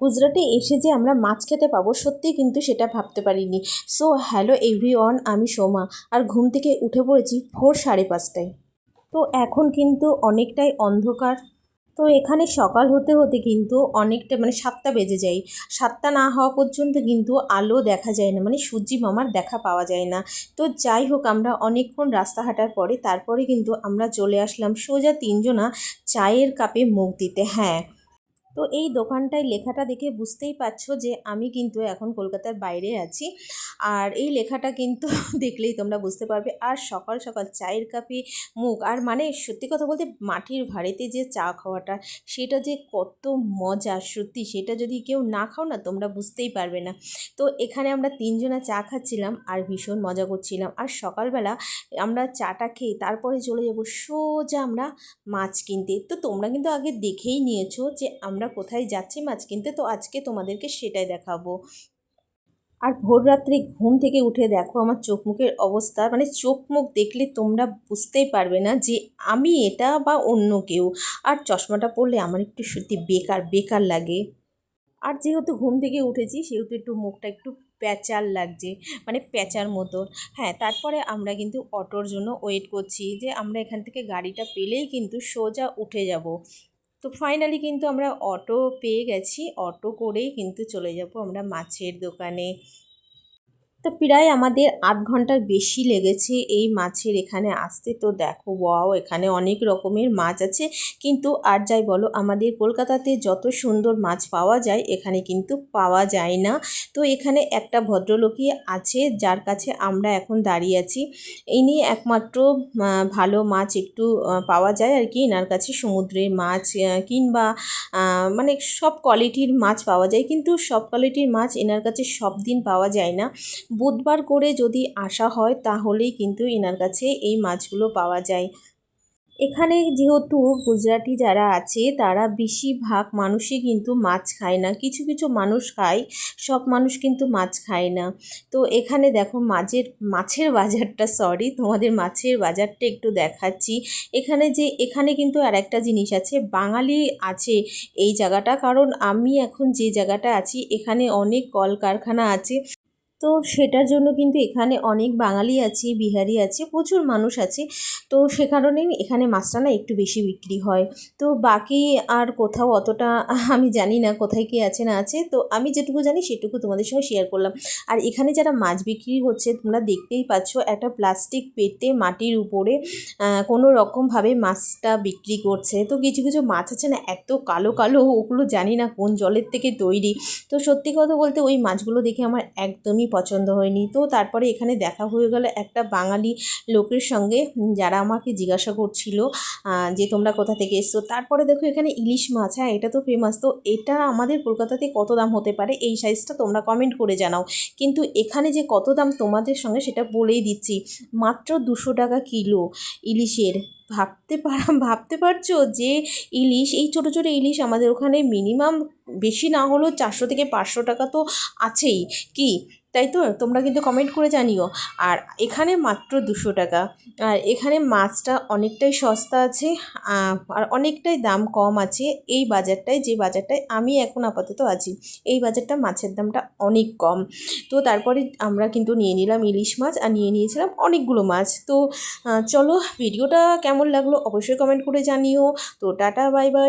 গুজরাটে এসে যে আমরা মাছ খেতে পাবো, সত্যিই কিন্তু সেটা ভাবতে পারিনি। সো হ্যালো এভরিওয়ান আমি সোমা। আর ঘুম থেকে উঠে পড়েছি ভোর সাড়ে পাঁচটায়। তো এখন কিন্তু অনেকটাই অন্ধকার। তো এখানে সকাল হতে হতে কিন্তু অনেকটা মানে সাতটা বেজে যায়। সাতটা না হওয়া পর্যন্ত কিন্তু আলো দেখা যায় না মানে সূর্যি মামার দেখা পাওয়া যায় না। তো যাই হোক, আমরা অনেকক্ষণ রাস্তা হাঁটার পরে তারপরে কিন্তু আমরা চলে আসলাম সোজা তিনজনা চায়ের কাপে মুখ দিতে। হ্যাঁ। তো এই দোকানটায় লেখাটা দেখে বুঝতেই পারছ যে আমি কিন্তু এখন কলকাতার বাইরে আছি। আর এই লেখাটা কিন্তু দেখলেই তোমরা বুঝতে পারবে। আর সকাল সকাল চায়ের কাপে মুখ, আর মানে সত্যি কথা বলতে মাটির ভাঁড়েতে যে চা খাওয়াটা, সেটা যে কত মজা, সত্যি সেটা যদি কেউ না খাও না তোমরা বুঝতেই পারবে না। তো এখানে আমরা তিনজনা চা খাচ্ছিলাম আর ভীষণ মজা করছিলাম। আর সকালবেলা আমরা চাটা খেয়ে তারপরে চলে যাব সোজা আমরা মাছ কিনতে। তো তোমরা কিন্তু আগে দেখেই নিয়েছো যে আমরা কোথায় যাচ্ছি মাছ কিনতে, তো আজকে তোমাদেরকে সেটাই দেখাবো। আর ভোর রাত্রে ঘুম থেকে উঠে দেখো আমার চোখ মুখের অবস্থা মানে চোখ মুখ দেখলে তোমরা বুঝতেই পারবে না যে আমি এটা বা অন্য কেউ। আর চশমাটা পরলে আমার একটু সত্যি বেকার বেকার লাগে। আর যেহেতু ঘুম থেকে উঠেছি, সেহেতু একটু মুখটা একটু প্যাচার লাগছে মানে প্যাচার মতো হ্যাঁ তারপরে আমরা কিন্তু অটোর জন্য ওয়েট করছি যে আমরা এখান থেকে গাড়িটা পেলেই কিন্তু সোজা উঠে যাব। তো ফাইনালি কিন্তু আমরা অটো পেয়ে গেছি। অটো করেই কিন্তু চলে যাব আমরা মাছের দোকানে। তো প্রায় আমাদের আধ ঘণ্টার বেশি লেগেছে এই মাছের এখানে আসতে। তো দেখো, ওয়াও, এখানে অনেক রকমের মাছ আছে। কিন্তু আর যাই বলো, আমাদের কলকাতাতে যত সুন্দর মাছ পাওয়া যায়, এখানে কিন্তু পাওয়া যায় না। তো এখানে একটা ভদ্রলোকই আছে, যার কাছে আমরা এখন দাঁড়িয়ে আছি। ইনি একমাত্র ভালো মাছ একটু পাওয়া যায় আর কি। এনার কাছে সমুদ্রের মাছ কিংবা মানে সব কোয়ালিটির মাছ পাওয়া যায়। কিন্তু সব কোয়ালিটির মাছ এনার কাছে সব দিন পাওয়া যায় না। বুধবার করে যদি আসা হয়, তাহলেই কিন্তু এনার কাছে এই মাছগুলো পাওয়া যায়। এখানে যেহেতু গুজরাটি যারা আছে, তারা বেশিরভাগ মানুষই কিন্তু মাছ খায় না। কিছু কিছু মানুষ খায়, সব মানুষ কিন্তু মাছ খায় না। তো এখানে দেখো মাছের মাছের বাজারটা সরি তোমাদের মাছের বাজারটা একটু দেখাচ্ছি। এখানে যে, এখানে কিন্তু আর একটা জিনিস আছে, বাঙালি আছে এই জায়গাটা। কারণ আমি এখন যে জায়গাটা আছি, এখানে অনেক কলকারখানা আছে। তো সেটার জন্য কিন্তু এখানে অনেক বাঙালি আছে, বিহারি আছে, প্রচুর মানুষ আছে। তো সে কারণেই এখানে মাছটা না একটু বেশি বিক্রি হয়। তো বাকি আর কোথাও অতটা আমি জানি না কোথায় কী আছে না আছে। তো আমি যেটুকু জানি সেটুকু তোমাদের সঙ্গে শেয়ার করলাম। আর এখানে যারা মাছ বিক্রি হচ্ছে, তোমরা দেখতেই পাচ্ছ একটা প্লাস্টিক পেতে মাটির উপরে কোনো রকমভাবে মাছটা বিক্রি করছে। তো কিছু কিছু মাছ আছে না এত কালো কালো, ওগুলো জানি না কোন জলের থেকে তৈরি। তো সত্যি কথা বলতে ওই মাছগুলো দেখে আমার একদমই পছন্দ হয়নি। তো তারপরে এখানে দেখা হয়ে গেল একটা বাঙালি লোকের সঙ্গে যারা আমাকে জিজ্ঞাসা করছিল যে তোমরা কোথা থেকে এসছো? তারপরে দেখো এখানে ইলিশ মাছ হ্যাঁ এটা তো ফেমাস তো এটা আমাদের কলকাতাতে কত দাম হতে পারে? এই সাইজটা তোমরা কমেন্ট করে জানাও। কিন্তু এখানে যে কত দাম তোমাদের সঙ্গে সেটা বলেই দিচ্ছি। মাত্র দুশো টাকা কিলো ইলিশের। ভাবতে পার, ভাবতে পারছ যে ইলিশ, এই ছোটো ছোটো ইলিশ আমাদের ওখানে মিনিমাম বেশি না হলেও চারশো থেকে পাঁচশো টাকা তো আছেই। কি? তাই তো? তোমরা কিন্তু কমেন্ট করে জানিও। আর এখানে মাত্র দুশো টাকা। আর এখানে মাছটা অনেকটাই সস্তা আছে আর অনেকটাই দাম কম আছে। এই বাজারটায়, যে বাজারটায় আমি এখন আপাতত আছি, এই বাজারটা মাছের দামটা অনেক কম। তো তারপরে আমরা কিন্তু নিয়ে নিলাম ইলিশ মাছ আর নিয়ে নিয়েছিলাম অনেকগুলো মাছ। তো চলো, ভিডিওটা কেমন লাগল অবশ্যই কমেন্ট করে জানিও। তো টাটা বাই বাই